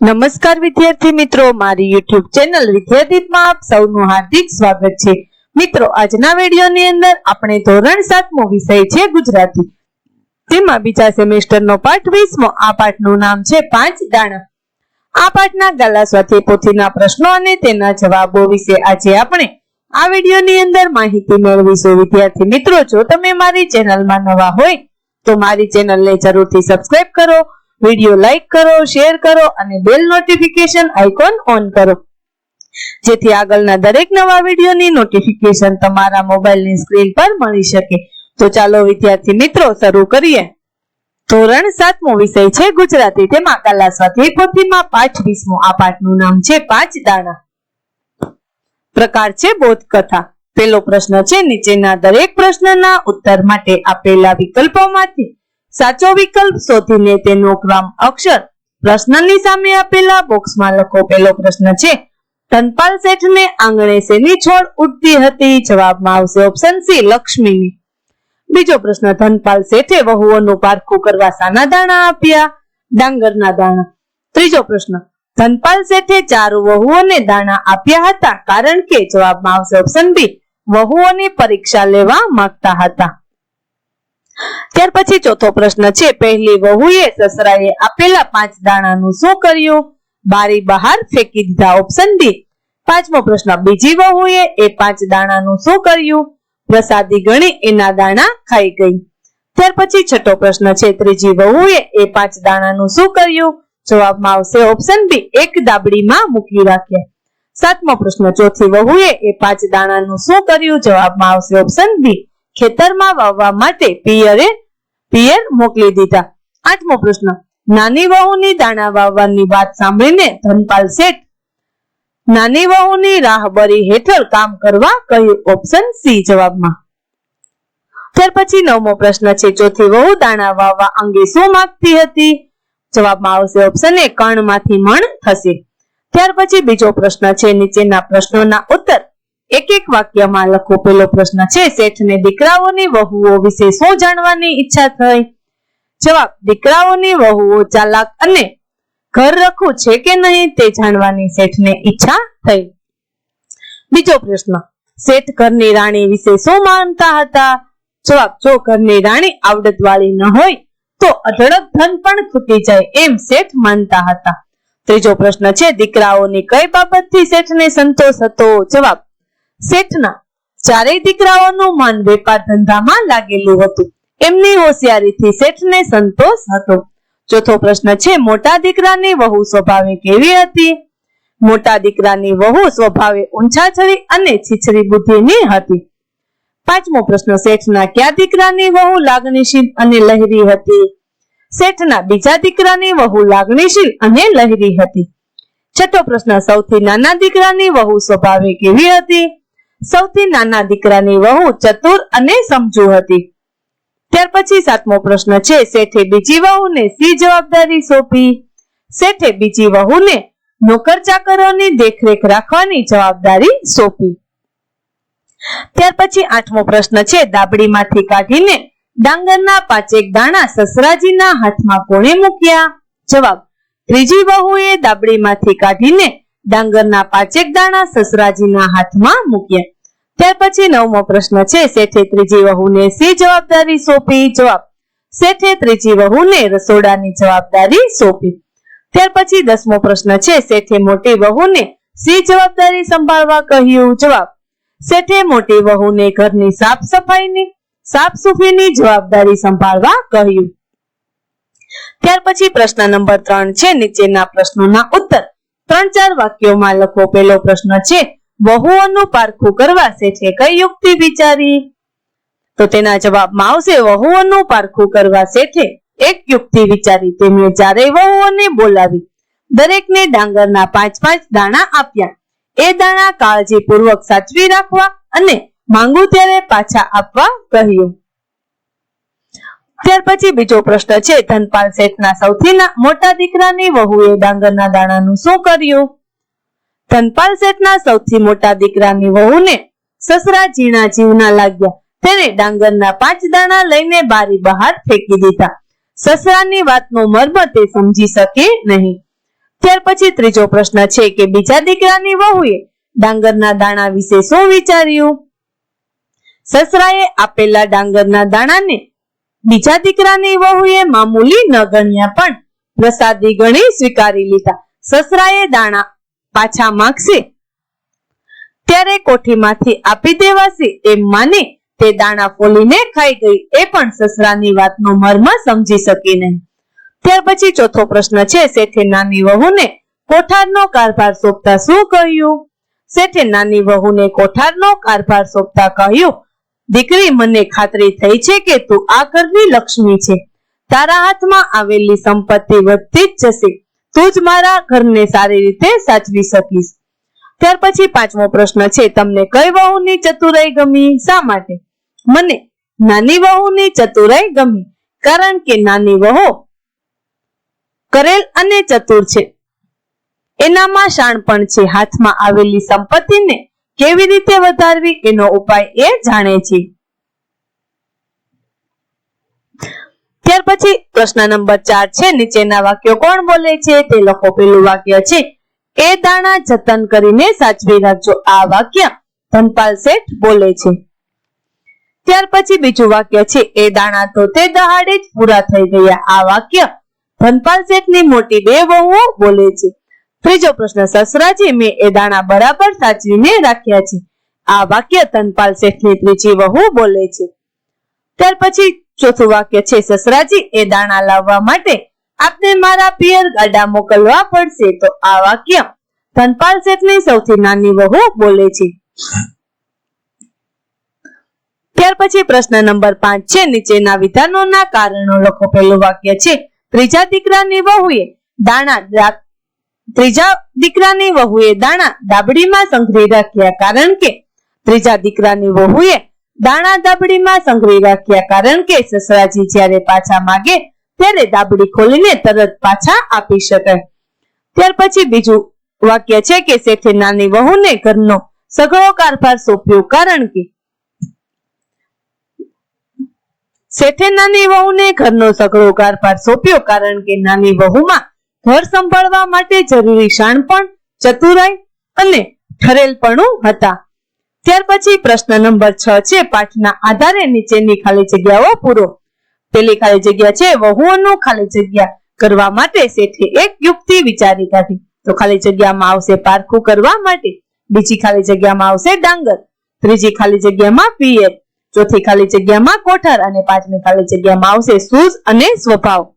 નમસ્કાર વિદ્યાર્થી મિત્રો, મારી યુટ્યુબ ચેનલ વિદ્યાદીપમાં આપ સૌનું હાર્દિક સ્વાગત છે. મિત્રો, આજના વિડીયોની અંદર આપણે ધોરણ સાતમો વિષય છે ગુજરાતી. તેમાં બીજા સેમેસ્ટરનો પાઠ વીસમો, આ પાઠનું નામ છે પાંચ દાણા. આ પાઠના ગાલા સ્વાધ્યાય પોથીના પ્રશ્નો અને તેના જવાબો વિશે આજે આપણે આ વિડીયોની અંદર માહિતી મેળવીશું. વિદ્યાર્થી મિત્રો, જો તમે મારી ચેનલમાં નવા હોય, તો મારી ચેનલને જરૂરથી સબસ્ક્રાઇબ કરો વીડિયો લાઈક કરો, શેર કરો અને બેલ નોટિફિકેશન આઇકોન ઓન કરો. જેથી આગળના દરેક નવા વિડીયોની નોટિફિકેશન તમારા મોબાઈલની સ્ક્રીન પર મળી શકે. તો ચાલો વિદ્યાર્થી મિત્રો, શરૂ કરીએ. ધોરણ સાતમો વિષય છે ગુજરાતી. તેમાં કલા સ્વાધ્યાય પાંચ વીસમો. આ પાઠનું નામ છે પાંચ દાણા. પ્રકાર છે બોધ કથા પેલો પ્રશ્ન છે, નીચેના દરેક પ્રશ્નના ઉત્તર માટે આપેલા વિકલ્પોમાંથી સાચો વિકલ્પ શોધીને તેનો ક્રમ અક્ષર પ્રશ્નની સામે આપેલા બોક્સમાં લખો. પેલો પ્રશ્ન છે ધનપાલ શેઠને આંગણે શેની છોડ ઉડતી હતી? જવાબમાં આવશે ઓપ્શન સી લક્ષ્મીની બીજો પ્રશ્ન, ધનપાલ શેઠે વહુઓનું પારખું કરવા સાના દાણા આપ્યા? ડાંગરના દાણા. ત્રીજો પ્રશ્ન, ધનપાલ શેઠે ચાર વહુઓને દાણા આપ્યા હતા? કારણ કે, જવાબમાં આવશે ઓપ્શન બી વહુઓની પરીક્ષા લેવા માંગતા હતા. ત્યાર પછી ચોથો પ્રશ્ન છે, પહેલી વહુએ સસરાએ આપેલા પાંચ દાણાનું શું કર્યું? બારી બહાર ફેંકી દીધા ઓપ્શન ડી પાંચમો પ્રશ્ન, બીજી વહુએ એ પાંચ દાણાનું શું કર્યું? પ્રસાદી ગણી એના દાણા ખાઈ ગઈ. ત્યાર પછી છઠ્ઠો પ્રશ્ન છે, ત્રીજી વહુએ એ પાંચ દાણાનું શું કર્યું? જવાબમાં આવશે ઓપ્શન બી એક દાબડીમાં મૂકી રાખ્યા. સાતમો પ્રશ્ન, ચોથી વહુએ એ પાંચ દાણાનું શું કર્યું? જવાબમાં આવશે ઓપ્શન બી ખેતરમાં વાવવા માટે પિયરે, પિયર મોકલી દીધા. આઠમો પ્રશ્ન, નાની વહુની દાણા વાવવાની વાત સાંભળીને ધનપાલ શેઠ, નાની વહુની રાહબરી હેઠળ કામ કરવા કહ્યું ઓપ્શન સી જવાબમાં. ત્યાર પછી નવમો પ્રશ્ન છે, ચોથી વહુ દાણા વાવવા અંગે શું માંગતી હતી? જવાબમાં આવશે ઓપ્શન એ કણમાંથી મણ થશે. ત્યાર પછી બીજો પ્રશ્ન છે, નીચેના પ્રશ્નોના ઉત્તર એક એક વાક્યમાં લખો પેલો પ્રશ્ન છે, શેઠને દીકરાઓની વહુઓ વિશે શું જાણવાની ઈચ્છા થઈ? જવાબ, દીકરાઓની વહુઓ ચાલાક અને ઘર રખું છે કે નહીં તે જાણવાની શેઠને ઈચ્છા થઈ. બીજો પ્રશ્ન, શેઠ ઘરની રાણી વિશે શું માનતા હતા? જવાબ, જો ઘરની રાણી આવડત વાળી ન હોય, તો અઢળક ધન પણ ખૂટી જાય એમ શેઠ માનતા હતા. ત્રીજો પ્રશ્ન છે, દીકરાઓની કઈ બાબતથી શેઠને સંતોષ હતો? જવાબ શેઠના ચારેય દીકરાઓનું મન વેપાર ધંધામાં લાગેલું હતું. એમની હોશિયારીથી શેઠને સંતોષ હતો. ચોથો પ્રશ્ન છે, મોટા દીકરાની વહુ સ્વભાવે કેવી હતી? મોટા દીકરાની વહુ સ્વભાવે ઊંચાછડી અને છીછરી બુદ્ધિની હતી. પાંચમો પ્રશ્ન, શેઠના કયા દીકરાની વહુ લાગણીશીલ અને લહેરી હતી? શેઠના બીજા દીકરાની વહુ લાગણીશીલ અને લહેરી હતી. છઠ્ઠો પ્રશ્ન, સૌથી નાના દીકરાની વહુ સ્વભાવે કેવી હતી? સૌથી નાના દીકરાની વહુ ચતુર અને સમજુ હતી. ત્યાર પછી સાતમો પ્રશ્ન છે, શેઠે બીજી વહુને સી જવાબદારી સોંપી? શેઠે બીજી વહુને નોકર ચાકરોની દેખરેખ રાખવાની જવાબદારી સોંપી. ત્યાર પછી આઠમો પ્રશ્ન છે, દાબડીમાંથી કાઢીને ડાંગરના પાંચેક દાણા સસરાજીના હાથમાં કોણે મૂક્યા? જવાબ, ત્રીજી વહુએ દાબડીમાંથી કાઢીને ડાંગરના પાંચેક દાણા સસરાજીના હાથમાં મૂક્યા. ત્યાર પછી નવમો પ્રશ્ન છે, શેઠે ત્રીજી વહુને સી જવાબદારી સોંપી? જવાબ, શેઠે ત્રીજી વહુને રસોડાની જવાબદારી સોંપી. ત્યાર પછી દસમો પ્રશ્ન છે, શેઠે મોટી વહુને સી જવાબદારી સંભાળવા કહ્યું? જવાબ, શેઠે મોટી વહુને ઘરની સાફ સફાઈની સાફ સુફીની જવાબદારી સંભાળવા કહ્યું. ત્યાર પછી પ્રશ્ન નંબર ત્રણ છે, નીચેના પ્રશ્નોના ઉત્તર. ત્રણ ચાર વાક્યોમાં લખો. પેલો પ્રશ્ન છે, વહુઓનું પારખું કરવા છે કઈ યુક્તિ વિચારી? તો તેના જવાબમાં આવશે, વહુઓનું પારખું કરવા શેઠે એક યુક્તિ વિચારી. તેમણે ચારેય વહુઓને બોલાવી, દરેકને ડાંગરના પાંચ પાંચ દાણા આપ્યા. એ દાણા કાળજીપૂર્વક સાચવી રાખવા અને માંગુ ત્યારે પાછા આપવા કહ્યું. ત્યાર પછી બીજો પ્રશ્ન છે, ધનપાલ શેઠના સૌથી મોટા દીકરાની વહુએ ડાંગરના દાણાનું શું કર્યું? ધનપાલ શેઠના સૌથી મોટા દીકરાની વહુને સસરા ઝીણા જીવના લાગ્યા. તેને ડાંગરના પાંચ દાણા લઈને બારી બહાર ફેંકી દીધા. સસરાની વાતનો મર્મ તે સમજી શકે નહીં. ત્યાર પછી ત્રીજો પ્રશ્ન છે કે બીજા દીકરાની વહુએ ડાંગરના દાણા વિશે શું વિચાર્યું? સસરાએ આપેલા ડાંગરના દાણાને બીજા દીકરાની વહુએ મામૂલી ન ગણ્યા પણ પ્રસાદી ગણી સ્વીકારી લીધા. સસરાએ દાણા પાછા માંગશે. ત્યારે કોઠીમાંથી આપી દેવાશે એમ માને તે દાણા ફોલીને ખાઈ ગઈ. એ પણ સસરાની વાતનો મર્મ સમજી શકી નહીં. ત્યાર પછી ચોથો પ્રશ્ન છે, શેઠે નાની વહુને કોઠારનો કારભાર સોંપતા શું કહ્યું? શેઠે નાની વહુને કોઠારનો કારભાર સોંપતા કહ્યું દીકરી મને ખાતરી થઈ છે કે તું આ ઘરની લક્ષ્મી છે. તારા હાથમાં આવેલી સંપત્તિ વધતી જ જશે. તું જ મારા ઘરને સારી રીતે સાચવી શકીશ. ત્યાર પછી પાંચમો પ્રશ્ન છે, તમને કઈ વહુની ચતુરાઈ ગમી? શા માટે? મને નાની વહુની ચતુરાઈ ગમી, કારણ કે નાની વહુ કરેલ અને ચતુર છે. એનામાં શાણપણ છે, હાથમાં આવેલી સંપત્તિને કેવી રીતે વધારવી એનો ઉપાય એ જાણે છે. ત્યાર પછી પ્રશ્ન નંબર ચાર છે, નીચેના વાક્યો કોણ બોલે છે? તે લખો પેલું વાક્ય છે, એ દાણા જતન કરીને સાચવી રાખજો. આ વાક્ય ધનપાલ શેઠ બોલે છે. ત્યાર પછી બીજું વાક્ય છે, એ દાણા તો તે દહાડે જ પૂરા થઈ ગયા. આ વાક્ય ધનપાલ શેઠની મોટી બે વહુઓ બોલે છે. ત્રીજો પ્રશ્ન, સસરાજી મેં એ દાણા બરાબર સાચવીને રાખ્યા છે. આ વાક્ય ધનપાલ શેઠની ત્રીજી વહુ બોલે છે. ત્યાર પછી ચોથું વાક્ય છે, સસરાજી, એ દાણા લાવવા માટે આપને મારા પિયર ગાડા મોકલવા પડશે. તો આ વાક્ય ધનપાલ શેઠની સૌથી નાની વહુ બોલે છે. ત્યાર પછી પ્રશ્ન નંબર પાંચ છે, નીચેના વિધાનોના કારણો લખો. પહેલું વાક્ય છે, ત્રીજા દીકરાની વહુએ દાણા ત્રીજા દીકરાની વહુએ દાણા દાબડીમાં સંઘરી રાખ્યા કારણ કે ત્રીજા દીકરાની વહુએ દાણા દાબડીમાં સંઘરી રાખ્યા કારણ કે સસરાજી જ્યારે પાછા માગે ત્યારે દાબડી ખોલીને તરત પાછા આપી શકાય ત્યાર પછી બીજું વાક્ય છે કે શેઠે નાની વહુને ઘરનો સઘળો કારભાર સોંપ્યો કારણ કે શેઠે નાની વહુને ઘરનો સઘળો કારભાર સોંપ્યો કારણ કે નાની વહુમાં ઘર સંભાળવા માટે જરૂરી શાણપણ, ચતુરાઈ અને ઠરેલપણું હતા. ત્યાર પછી પ્રશ્ન નંબર છ છે, પાઠના આધારે નીચેની ખાલી જગ્યાઓ પૂરો. પેલી ખાલી જગ્યા છે વહુઓનું ખાલી જગ્યા કરવા માટે શેઠે એક યુક્તિ વિચારી કાઢી. તો ખાલી જગ્યામાં આવશે પારખું કરવા માટે, બીજી ખાલી જગ્યામાં આવશે ડાંગર, ત્રીજી ખાલી જગ્યામાં પિયર, ચોથી ખાલી જગ્યામાં કોઠાર અને પાંચમી ખાલી જગ્યામાં આવશે સૂઝ અને સ્વભાવ.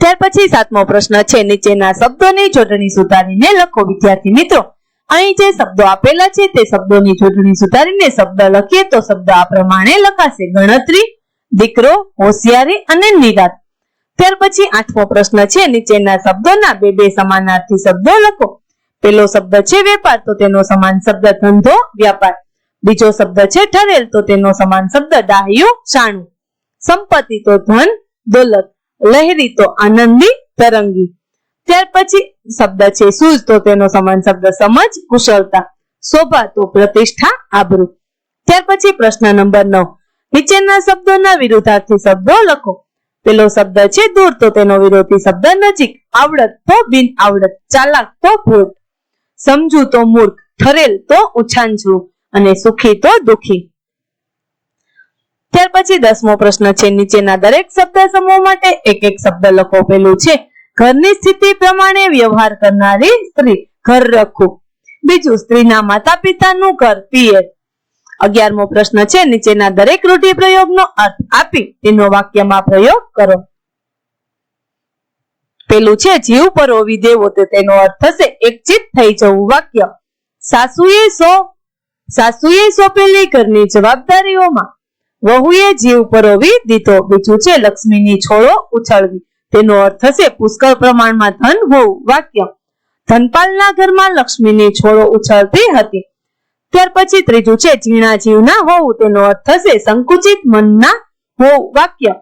ત્યાર પછી સાતમો પ્રશ્ન છે, નીચેના શબ્દોની જોડણી સુધારીને લખો, વિદ્યાર્થી મિત્રો. અહીં જે શબ્દો આપેલા છે, તે શબ્દોની જોડણી સુધારીને શબ્દ લખીએ તો શબ્દ આ પ્રમાણે લખાશે. ગણતરી, દીકરો, હોશિયારી અને નિરાત ત્યાર પછી આઠમો પ્રશ્ન છે, નીચેના શબ્દોના બે બે સમાનાર્થી શબ્દો લખો. પેલો શબ્દ છે વેપાર, તો તેનો સમાન શબ્દ ધંધો, વ્યાપાર. બીજો શબ્દ છે ઠરેલ, તો તેનો સમાન શબ્દ ડાહ્યું શાણું. સંપત્તિ, તો ધન, દોલત. લહેરી તો આનંદી તરંગી. ત્યાર પછી શબ્દ છે સૂઝ, તો તેનો સમાન શબ્દ સમજ, કુશળતા. શોભા, તો પ્રતિષ્ઠા, આબરૂ. ત્યાર પછી પ્રશ્ન નંબર નવ. નીચેના શબ્દોના વિરુદ્ધાર્થી શબ્દો લખો. પેલો શબ્દ છે દૂર, તો તેનો વિરોધી શબ્દ નજીક. આવડત તો બિન આવડત, ચાલાક તો ભૂટ સમજુ તો મૂર્ખ, ઠરેલ તો ઉછાંચવું અને સુખી તો દુખી. ત્યાર પછી દસમો પ્રશ્ન છે. નીચેના દરેક શબ્દ સમૂહ માટે એક એક શબ્દ લખો. પેલું છે, ઘરની સ્થિતિ પ્રમાણે વ્યવહાર કરનારી સ્ત્રી. ઘર રખવું. બીજું, સ્ત્રીના માતા પિતાનું ઘર પિયર અગિયારમો પ્રશ્ન છે. નીચેના દરેક રૂઢિપ્રયોગનો અર્થ આપી તેનો વાક્યમાં પ્રયોગ કરો. પેલું છે, જીવ પરોવી દેવો તો તેનો અર્થ થશે એકચિત થઈ જવું. વાક્ય, સાસુએ સો, સાસુએ સોંપેલી ઘરની જવાબદારીઓમાં વહુએ જીવ પરોવી દીધો. બીજું છે લક્ષ્મીની છોડો ઉછળવી. તેનો અર્થ થશે પુષ્કળ પ્રમાણમાં ધન હોવું વાક્ય. ધનપાલના ઘરમાં લક્ષ્મીની છોડો ઉછળતી હતી. ત્યાર પછી ત્રીજું છે ઝીણા જીવના હોવું. તેનો અર્થ થશે સંકુચિત મનના હોવું વાક્ય.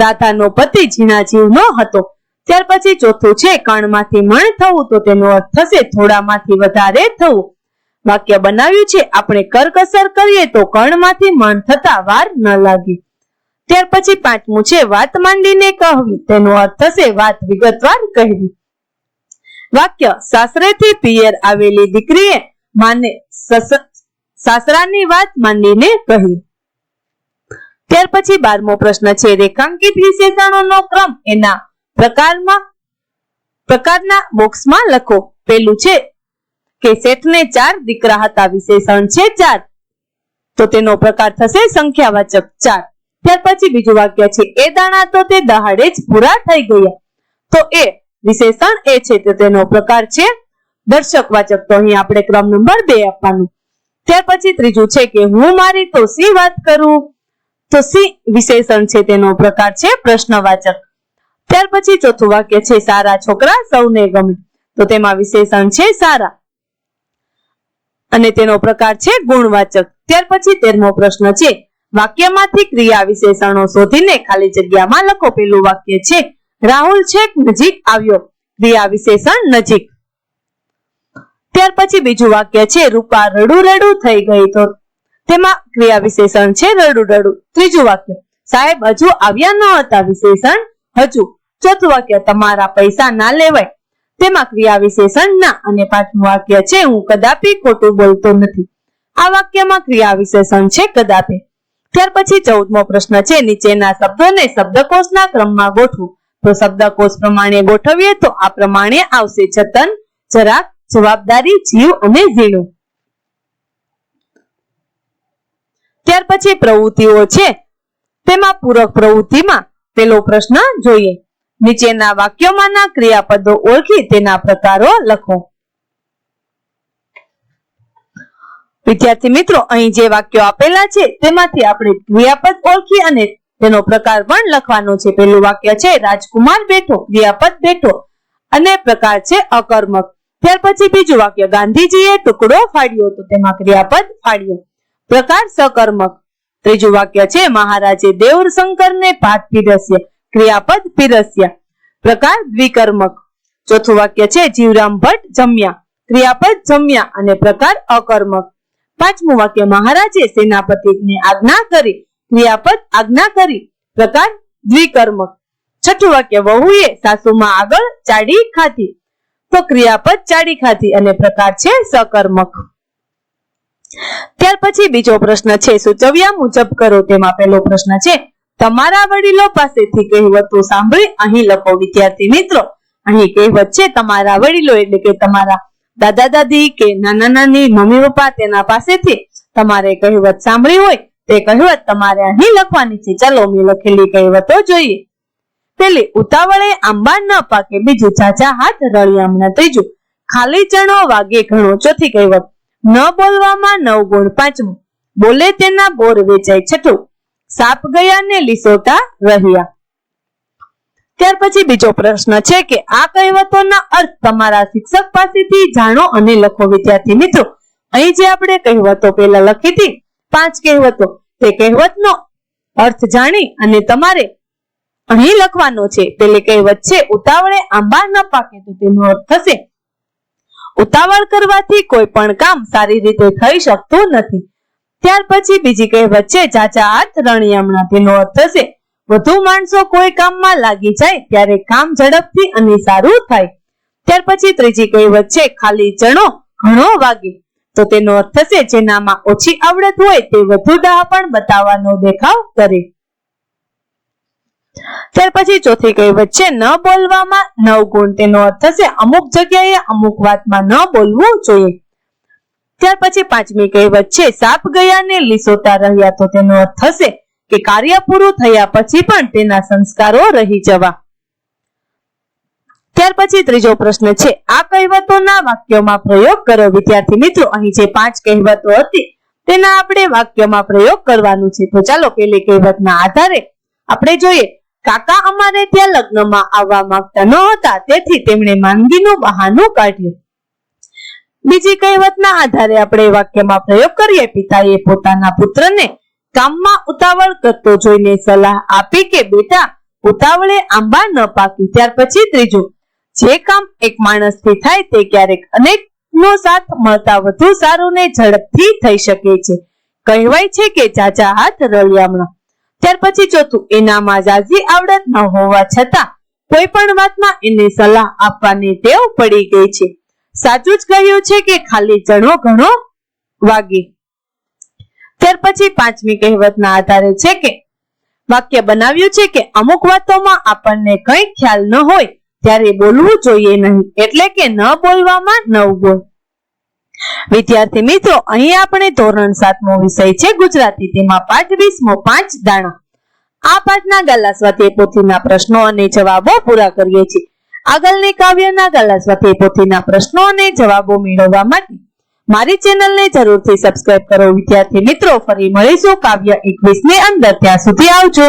રાધાનો પતિ ઝીણા જીવનો હતો. ત્યાર પછી ચોથું છે કણમાંથી મણ થવું. તો તેનો અર્થ થશે થોડામાંથી વધારે થવું. વાક્ય બનાવ્યું છે, આપણે કરકસર કરીએ તો કર્ણમાંથી મણ થતા વાર ન લાગે. ત્યાર પછી પાંચમું છે, વાત માંડીને કહવી. તેનો અર્થ થશે વાત વિગતવાર કહેવી. વાક્ય, સાસરેથી પિયર આવેલી દીકરીએ માને સાસરાની વાત માંડીને કહી ત્યાર પછી બારમો પ્રશ્ન છે, રેખાંકિત વિશેષણોનો ક્રમ એના પ્રકારમાં, પ્રકારના બોક્સમાં લખો. પેલું છે કે શેઠને ચાર દીકરા હતા, વિશેષણ છે ચાર. તો તેનો પ્રકાર થશે સંખ્યાવાચક ચાર. ત્યાર પછી બીજું વાક્ય છે, એ દાણા તો તે દહાડે જ પૂરા થઈ ગયા. તો એ વિશેષણ એ છે, તો તેનો પ્રકાર છે દર્શકવાચક તો અહીં આપણે ક્રમ નંબર બે આપવાનું. ત્યાર પછી ત્રીજું છે કે, હું મારી તો સી વાત કરું? તો સી વિશેષણ છે, તેનો પ્રકાર છે પ્રશ્નવાચક. ત્યાર પછી ચોથું વાક્ય છે, સારા છોકરા સૌને ગમે. તો તેમાં વિશેષણ છે સારા. અને તેનો પ્રકાર છે ગુણવાચક. ત્યાર પછી તેરમો પ્રશ્ન છે, વાક્યમાંથી ક્રિયા વિશેષણો શોધીને ખાલી જગ્યામાં લખો. પેલું વાક્ય છે, રાહુલ છેક નજીક આવ્યો. ક્રિયા વિશેષણ નજીક. ત્યાર પછી બીજું વાક્ય છે, રૂપા રડું રડું થઈ ગઈ તો તેમાં ક્રિયા વિશેષણ છે, રડું રડું. ત્રીજું વાક્ય, સાહેબ, હજુ આવ્યા ન હતા વિશેષણ. હજુ. ચોથું વાક્ય, તમારા પૈસા ના લેવાય. તેમાં ક્રિયા વિશેષણ ના અને પાંચમું વાક્ય છે, હું કદાપી ખોટું બોલતો નથી. આ વાક્યમાં ક્રિયા વિશેષણ છે કદાપી. ત્યાર પછી ચૌદમો પ્રશ્ન છે, નીચેના શબ્દોને શબ્દકોશના ક્રમમાં ગોઠવું. તો શબ્દકોશ પ્રમાણે ગોઠવીએ તો આ પ્રમાણે આવશે, જતન, જરાક, જવાબદારી, જીવ અને ઝીણું. ત્યાર પછી પ્રવૃત્તિઓ છે, તેમાં પૂરક પ્રવૃત્તિમાં પેલો પ્રશ્ન જોઈએ. નીચેના વાક્યોમાંના ક્રિયાપદો ઓળખી તેના પ્રકારો લખો. વિદ્યાર્થી મિત્રો, અહીં જે વાક્યો આપેલા છે, તેમાંથી આપણે ક્રિયાપદ ઓળખી અને તેનો પ્રકાર પણ લખવાનો છે. પહેલું વાક્ય છે, રાજકુમાર બેઠો, ક્રિયાપદ બેઠો. અને પ્રકાર છે, અકર્મક. ત્યાર પછી બીજું વાક્ય, ગાંધીજીએ ટુકડો ફાડ્યો તો તેમાં ક્રિયાપદ ફાડ્યો. પ્રકાર, સકર્મક. ત્રીજું વાક્ય છે, મહારાજે દેવશંકરને ભાત પીરસ્યા. ક્રિયાપદ પીરસ્યા. પ્રકાર દ્વિકર્મક. ચોથું વાક્ય છે, જીવરામ ભટ્ટ જમ્યા. ક્રિયાપદ જમ્યા અને પ્રકાર અકર્મક. પાંચમું વાક્ય, મહારાજે સેનાપતિને આજ્ઞા કરી, ક્રિયાપદ આજ્ઞા કરી, પ્રકાર દ્વિકર્મક. છઠ્ઠું વાક્ય, વહુએ સાસુમાં આગળ ચાડી ખાધી. તો ક્રિયાપદ ચાડી ખાધી અને પ્રકાર છે, સકર્મક. ત્યાર પછી બીજો પ્રશ્ન છે, સૂચવ્યા મુજબ કરો તેમાં પહેલો પ્રશ્ન છે તમારા વડીલો પાસેથી કહેવતો સાંભળી અહીં લખો, વિદ્યાર્થી મિત્રો. અહીં કહેવત છે, તમારા વડીલો એટલે કે તમારા દાદા દાદી કે નાના નાની મમ્મી પપ્પા તેના પાસેથી તમારે કહેવત સાંભળી હોય, તે કહેવત તમારે અહીં લખવાની છે. ચાલો મેં લખેલી કહેવતો જોઈએ. પેલી, ઉતાવળે આંબા ન પાકે, બીજું ચાચા હાથ રળિયામણા ત્રીજું, ખાલી ચણો વાગે ઘણો ચોથી કહેવત, ન બોલવામાં નવ ગુણ પાંચમું, બોલે તેના બોર વેચાય છઠ્ઠું સાપ ગયા ને લીસોટા રહ્યા. ત્યાર પછી બીજો પ્રશ્ન છે કે આ કહેવતોના અર્થ તમારા શિક્ષક પાસેથી જાણો અને લખો, વિદ્યાર્થી મિત્રો. અહીં જે આપણે કહેવતો પહેલા લખી હતી, પાંચ કહેવતો. તે કહેવતનો અર્થ જાણી અને તમારે અહીં લખવાનો છે. પેલી કહેવત છે, ઉતાવળે આંબા ન પાકે તો તેનો અર્થ થશે. ઉતાવળ કરવાથી કોઈ પણ કામ સારી રીતે થઈ શકતું નથી. ત્યાર પછી બીજી કહેવત છે ચાચા હાથ રણિયામણા તેનો અર્થ થશે. વધુ માણસો કોઈ કામમાં લાગી જાય ત્યારે કામ ઝડપથી અને સારું થાય. ત્યાર પછી ત્રીજી કહેવત છે ખાલી ચણો ઘણો વાગે. તો તેનો અર્થ થશે જેનામાં ઓછી આવડત હોય તે વધુ ડહાપણ બતાવવાનો દેખાવ કરે. ત્યાર પછી ચોથી કહેવત છે ન બોલવામાં નવ ગુણ તેનો અર્થ થશે. અમુક જગ્યાએ અમુક વાતમાં ન બોલવું જોઈએ. ત્યાર પછી પાંચમી કહેવત છે, સાપ ગયા ને લીસોટા રહ્યા તો તેનો અર્થ થશે કે કાર્ય પૂરું થયા પછી પણ તેના સંસ્કારો રહી જવા. ત્યાર પછી ત્રીજો પ્રશ્ન છે, આ કહેવતોના વાક્યોમાં પ્રયોગ કરો. વિદ્યાર્થી મિત્રો, અહીં જે પાંચ કહેવતો હતી, તેના આપણે વાક્યમાં પ્રયોગ કરવાનું છે. તો ચાલો પેલી કહેવતના આધારે આપણે જોઈએ, કાકા અમારે ત્યાં લગ્નમાં આવવા માંગતા ન હતા તેથી તેમણે માંદગીનું બહાનું કાઢ્યું. બીજી કહેવતના આધારે આપણે વાક્યમાં પ્રયોગ કરીએ. પિતાએ પોતાના પુત્રને કામમાં ઉતાવળ કરતો જોઈને સલાહ આપી કે, બેટા, ઉતાવળે આંબા ન પાકી. ત્યાર પછી ત્રીજું, જે કામ એક માણસથી થાય તે ક્યારેક અનેક નો સાથ મળતા વધુ સારું ને ઝડપથી થઈ શકે છે. કહેવાય છે કે, જાજા હાથ રળિયામણા. ત્યાર પછી ચોથું, એનામાં જાજી આવડત ન હોવા છતાં કોઈ પણ વાતમાં એને સલાહ આપવાની ટેવ પડી ગઈ છે. સાચું જ કહ્યું છે કે ખાલી ચણો ઘણો વાગે. ત્યાર પછી પાંચમી કહેવતના આધારે છે કે વાક્ય બનાવ્યું છે કે અમુક વાતોમાં આપણને કંઈ ખ્યાલ ન હોય ત્યારે બોલવું જોઈએ નહીં, એટલે કે ન બોલવામાં નવ ગુણ. વિદ્યાર્થી મિત્રો, અહીં આપણે ધોરણ સાતમો વિષય છે ગુજરાતી, તેમાં પાઠ વીસમો પાંચ દાણા. આ પાઠના ગાલા સ્વાધ્યાય પોથીના પ્રશ્નો અને જવાબો પૂરા કરીએ છીએ. આગળની કાવ્યના ગાલા સ્વાધ્યાય પોથીના પ્રશ્નો અને જવાબો મેળવવા માટે મારી ચેનલને જરૂરથી સબસ્ક્રાઇબ કરો. વિદ્યાર્થી મિત્રો, ફરી મળીશું કાવ્ય એકવીસની અંદર. ત્યાં સુધી આવજો.